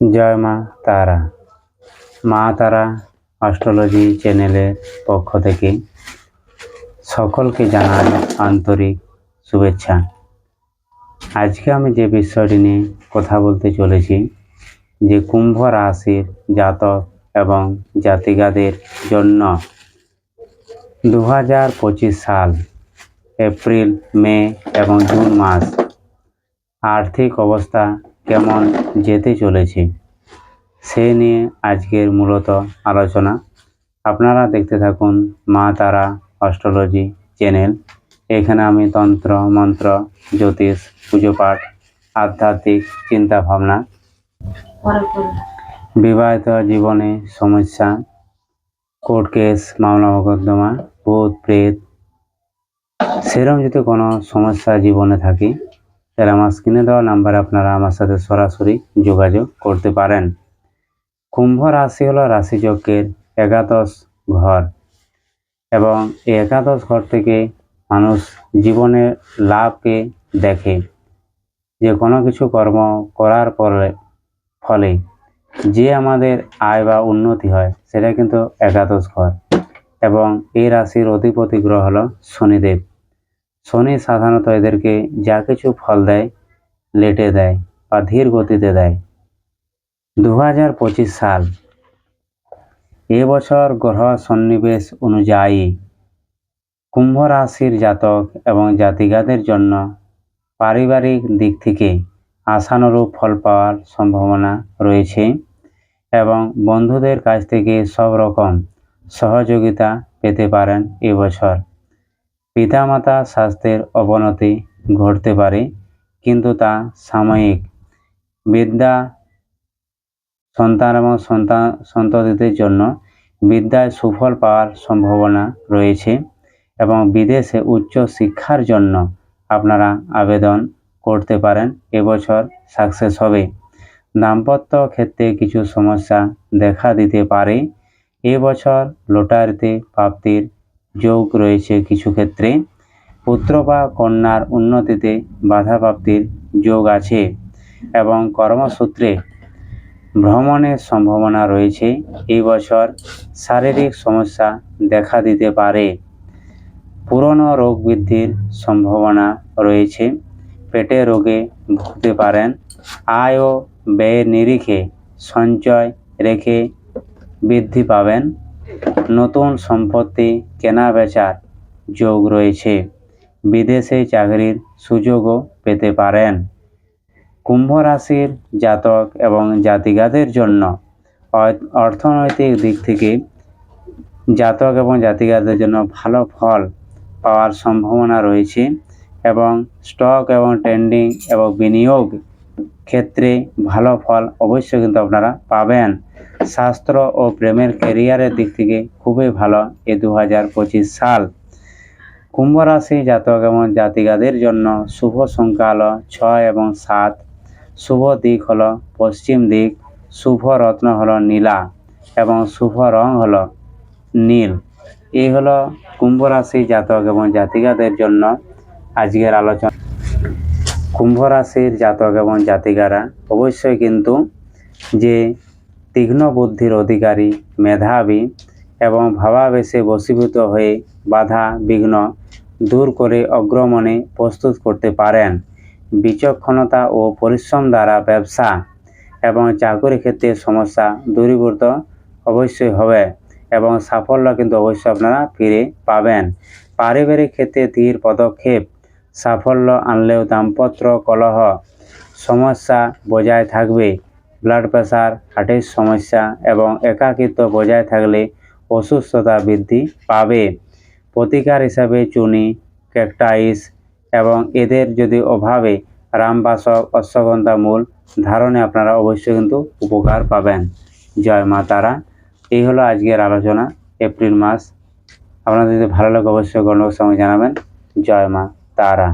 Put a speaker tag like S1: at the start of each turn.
S1: জয় মা তারা। মা তারা অস্ট্রোলজি চ্যানেলের পক্ষ থেকে সকলকে জানাই আন্তরিক শুভেচ্ছা। আজকে আমি যে বিষয়টি নিয়ে কথা বলতে চলেছি, যে কুম্ভ রাশির জাতক এবং জাতিকাদের জন্য দু হাজার পঁচিশ সাল, এপ্রিল, মে এবং জুন মাস আর্থিক অবস্থা কেমন যেতে চলেছে, সে নিয়ে আজকের মূলত আলোচনা। আপনারা দেখতে থাকুন মা তারা অস্ট্রোলজি চ্যানেল। এখানে আমি তন্ত্র, মন্ত্র, জ্যোতিষ, পুজো পাঠ, আধ্যাত্মিক চিন্তা ভাবনা বিবাহিত জীবনে সমস্যা, কোর্ট কেস, মামলা মোকদ্দমা, ভূত, প্রেত, সেরকম যদি কোনো সমস্যা জীবনে থাকে তাহলে আমার স্ক্রিনে দেওয়া নাম্বারে আপনারা আমার সাথে সরাসরি যোগাযোগ করতে পারেন। কুম্ভ রাশি হলো রাশিচক্রের একাদশ ঘর এবং এই একাদশ ঘর থেকে মানুষ জীবনের লাভকে দেখে। যে কোনো কিছু কর্ম করার পরে, ফলে যে আমাদের আয় বা উন্নতি হয়, সেটা কিন্তু একাদশ ঘর এবং এই রাশির অধিপতি গ্রহ হলো শনিদেব। শনি সাধারণত এদেরকে যা কিছু ফল দেয়, লেটে দেয় বা ধীর গতিতে দেয়। দু হাজার পঁচিশ সাল। এবছর গ্রহ সন্নিবেশ অনুযায়ী কুম্ভ রাশির জাতক এবং জাতিকাদের জন্য পারিবারিক দিক থেকে আশানুরূপ ফল পাওয়ার সম্ভাবনা রয়েছে এবং বন্ধুদের কাছ থেকে সব রকম সহযোগিতা পেতে পারেন এবছর পিতামাতা স্বাস্থ্যের অবনতি ঘটতে পারে, কিন্তু তা সাময়িক। বিদ্যা সন্তান এবং সন্তান সন্ততিদের জন্য বিদ্যায় সুফল পাওয়ার সম্ভাবনা রয়েছে এবং বিদেশে উচ্চ শিক্ষার জন্য আপনারা আবেদন করতে পারেন, এবছর সাকসেস হবে। দাম্পত্য ক্ষেত্রে কিছু সমস্যা দেখা দিতে পারে, এবছর লটারিতে প্রাপ্তির যোগ রয়েছে কিছু ক্ষেত্রে। পুত্র বা কন্যার উন্নতিতে বাধাপ্রাপ্তির যোগ আছে এবং কর্মসূত্রে ভ্রমণের সম্ভাবনা রয়েছে। এই বছর শারীরিক সমস্যা দেখা দিতে পারে। পুরনো রোগ বৃদ্ধির সম্ভাবনা রয়েছে। পেটে রোগে ভুগতে পারেন। আয় ও ব্যয়ের নিরিখে সঞ্চয় রেখে বৃদ্ধি পাবেন। নতুন সম্পত্তি কেনা বেচার যোগ রয়েছে। বিদেশে চাকরির সুযোগও পেতে পারেন। কুম্ভ রাশির জাতক এবং জাতিকাদের জন্য অর্থনৈতিক দিক থেকে জাতক এবং জাতিকাদের জন্য ভালো ফল পাওয়ার সম্ভাবনা রয়েছে এবং স্টক এবং ট্রেন্ডিং এবং বিনিয়োগ ক্ষেত্রে ভালো ফল অবশ্যই কিন্তু আপনারা পাবেন। শাস্ত্র ও প্রেমের ক্যারিয়ারের দিক থেকে খুবই ভালো এ দু পঁচিশ সাল। কুম্ভ রাশি জাতক এবং জাতিকাদের জন্য শুভ সংখ্যা হলো ছয় এবং সাত। শুভ দিক হলো পশ্চিম দিক, শুভ রত্ন হলো নীলা এবং শুভ রং হলো নীল। এই হলো কুম্ভ রাশি জাতক এবং জাতিকাদের জন্য আজকের আলোচনা। কুম্ভ রাশির জাতক এবং জাতিকারা অবশ্যই কিন্তু যে তীক্ষ্ণ বুদ্ধির অধিকারী, মেধাবী এবং ভাবাবেশে বশীভূত হয়ে বাধা, বিঘ্ন দূর করে অগ্রমণে প্রস্তুত করতে পারেন। বিচক্ষণতা ও পরিশ্রম দ্বারা ব্যবসা এবং চাকরি ক্ষেত্রে সমস্যা দূরীভূত অবশ্যই হবে এবং সাফল্য কিন্তু অবশ্যই আপনারা ফিরে পাবেন। পারিবারিক ক্ষেত্রে ধীর পদক্ষেপ, সাফল্য আনলেও দাম্পত্য কলহ, সমস্যা বজায় থাকবে। ব্লাড প্রেশার হার্টের সমস্যা এবং একাকিত্ব বজায় থাকলে অসুস্থতা বৃদ্ধি পাবে। প্রতিকার হিসাবে চুনি ক্যাকটাইস এবং এদের যদি অভাবে রামবাসক অশ্বগন্ধা মূল ধারণে আপনারা অবশ্যই কিন্তু উপকার পাবেন। জয় মা তারা। এই হলো আজকের আলোচনা, এপ্রিল মাস। আপনাদের যদি ভালো লাগে অবশ্যই গণক সময় জানাবেন। জয় মা তারা।